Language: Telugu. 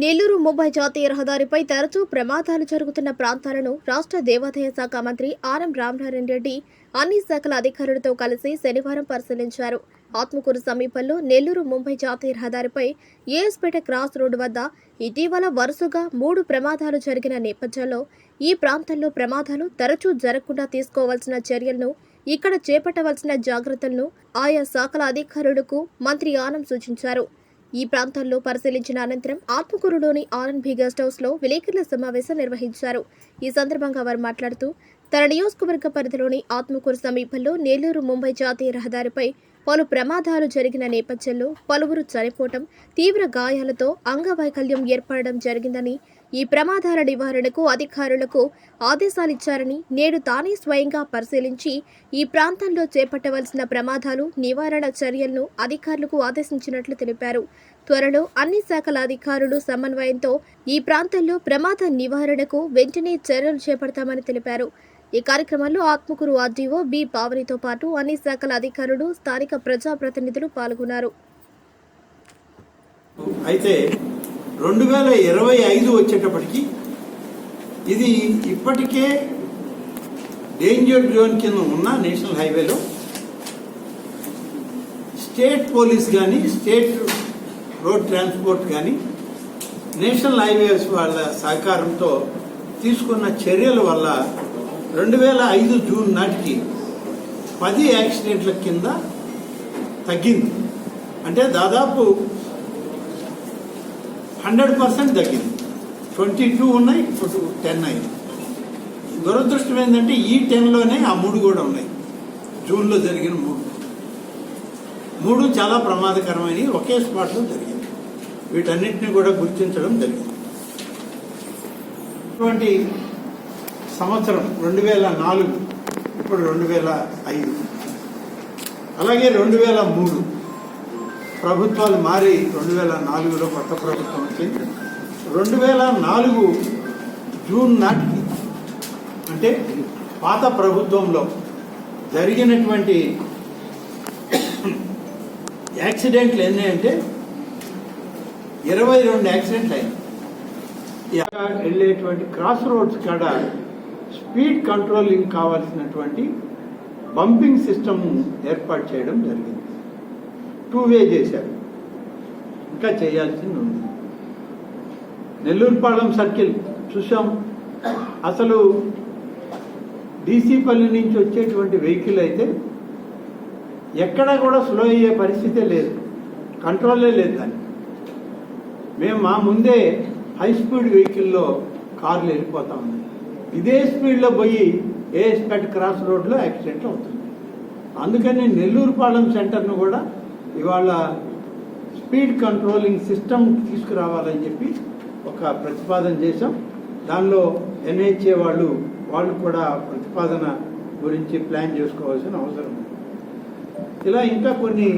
నెల్లూరు ముంబై జాతీయ రహదారిపై తరచూ ప్రమాదాలు జరుగుతున్న ప్రాంతాలను రాష్ట్ర దేవాదాయ శాఖ మంత్రి ఆర్ఎం రామనారాయణ రెడ్డి అన్ని శాఖల అధికారులతో కలిసి శనివారం పరిశీలించారు. ఆత్మకూరు సమీపంలో నెల్లూరు ముంబై జాతీయ రహదారిపై ఏఎస్పేట క్రాస్ రోడ్డు వద్ద ఇటీవల వరుసగా మూడు ప్రమాదాలు జరిగిన నేపథ్యంలో ఈ ప్రాంతంలో ప్రమాదాలు తరచూ జరగకుండా తీసుకోవాల్సిన చర్యలను ఇక్కడ చేపట్టవలసిన జాగ్రత్తలను ఆయా శాఖల అధికారులకు మంత్రి ఆనం సూచించారు. ఈ ప్రాంతాల్లో పరిశీలించిన అనంతరం ఆత్మకూరులోని ఆర్ఎన్బి గెస్ట్ హౌస్లో విలేకరుల సమావేశం నిర్వహించారు. ఈ సందర్భంగా వారు మాట్లాడుతూ తన నియోజకవర్గ పరిధిలోని ఆత్మకూరు సమీపంలో నెల్లూరు ముంబై జాతీయ రహదారిపై పలు ప్రమాదాలు జరిగిన నేపథ్యంలో పలువురు చనిపోవటం తీవ్ర గాయాలతో అంగవైకల్యం ఏర్పడడం జరిగిందని ఈ ప్రమాదాల నివారణకు అధికారులకు ఆదేశాలిచ్చారని నేడు తానే స్వయంగా పరిశీలించి ఈ ప్రాంతంలో చేపట్టవలసిన ప్రమాదాలు నివారణ చర్యలను అధికారులకు ఆదేశించినట్లు తెలిపారు. త్వరలో అన్ని శాఖల అధికారులు సమన్వయంతో ఈ ప్రాంతంలో ప్రమాద నివారణకు వెంటనే చర్యలు చేపడతామని తెలిపారు. ఈ కార్యక్రమంలో ఆత్మకూరు ఆర్డీఓ బి పావనితో పాటు అన్ని శాఖల అధికారులు స్థానిక ప్రజాప్రతినిధులు పాల్గొన్నారు. అయితే రెండు వేల ఇరవై ఐదు వచ్చేటప్పటికి ఇది ఇప్పటికే డేంజర్ జోన్ కింద ఉన్న నేషనల్ హైవేలో స్టేట్ పోలీస్ కానీ స్టేట్ రోడ్ ట్రాన్స్పోర్ట్ కానీ నేషనల్ హైవేస్ వాళ్ళ సహకారంతో తీసుకున్న చర్యల వల్ల రెండు వేల ఐదు జూన్ నాటికి పది యాక్సిడెంట్ల కింద తగ్గింది. అంటే దాదాపు హండ్రెడ్ పర్సెంట్ తగ్గింది. ట్వంటీ టూ ఉన్నాయి ఇప్పుడు టెన్ అయింది. దురదృష్టం ఏంటంటే ఈ టెన్లోనే ఆ మూడు కూడా ఉన్నాయి. జూన్లో జరిగిన మూడు. మూడు చాలా ప్రమాదకరమైనవి ఒకే స్పాట్లో జరిగింది వీటన్నిటిని కూడా గుర్తించడం జరిగింది. ఇటువంటి సంవత్సరం రెండు వేల నాలుగు ఇప్పుడు రెండు వేల ఐదు అలాగే రెండు వేల మూడు ప్రభుత్వాలు మారి రెండు వేల నాలుగులో కొత్త ప్రభుత్వం వచ్చింది రెండు వేల నాలుగు జూన్ నాటికి అంటే పాత ప్రభుత్వంలో జరిగినటువంటి యాక్సిడెంట్లు ఎన్ని అంటే ఇరవై రెండు యాక్సిడెంట్లు అయినాయి వెళ్ళేటువంటి క్రాస్ రోడ్స్ కాడ స్పీడ్ కంట్రోలింగ్ కావాల్సినటువంటి బంపింగ్ సిస్టమ్ ఏర్పాటు చేయడం జరిగింది. టూ వే చేశారు. ఇంకా చేయాల్సింది ఉంది. నెల్లూరుపాళెం సర్కిల్ చూసాం. అసలు డీసీపల్లి నుంచి వచ్చేటువంటి వెహికల్ అయితే ఎక్కడ కూడా స్లో అయ్యే పరిస్థితే లేదు. కంట్రోలే లేదు దాన్ని మేము మా ముందే హై స్పీడ్ వెహికల్లో కార్లు వెళ్ళిపోతా ఉన్నాయి ఇదే స్పీడ్లో పోయి ఏఎస్పేట క్రాస్ రోడ్లో యాక్సిడెంట్ అవుతుంది. అందుకని నెల్లూరుపాలెం సెంటర్ను కూడా ఇవాళ స్పీడ్ కంట్రోలింగ్ సిస్టమ్ తీసుకురావాలని చెప్పి ఒక ప్రతిపాదన చేశాం. దానిలో ఎన్హెచ్ఏ వాళ్ళు వాళ్ళు కూడా ప్రతిపాదన గురించి ప్లాన్ చేసుకోవాల్సిన అవసరం ఉంది. ఇలా ఇంకా కొన్ని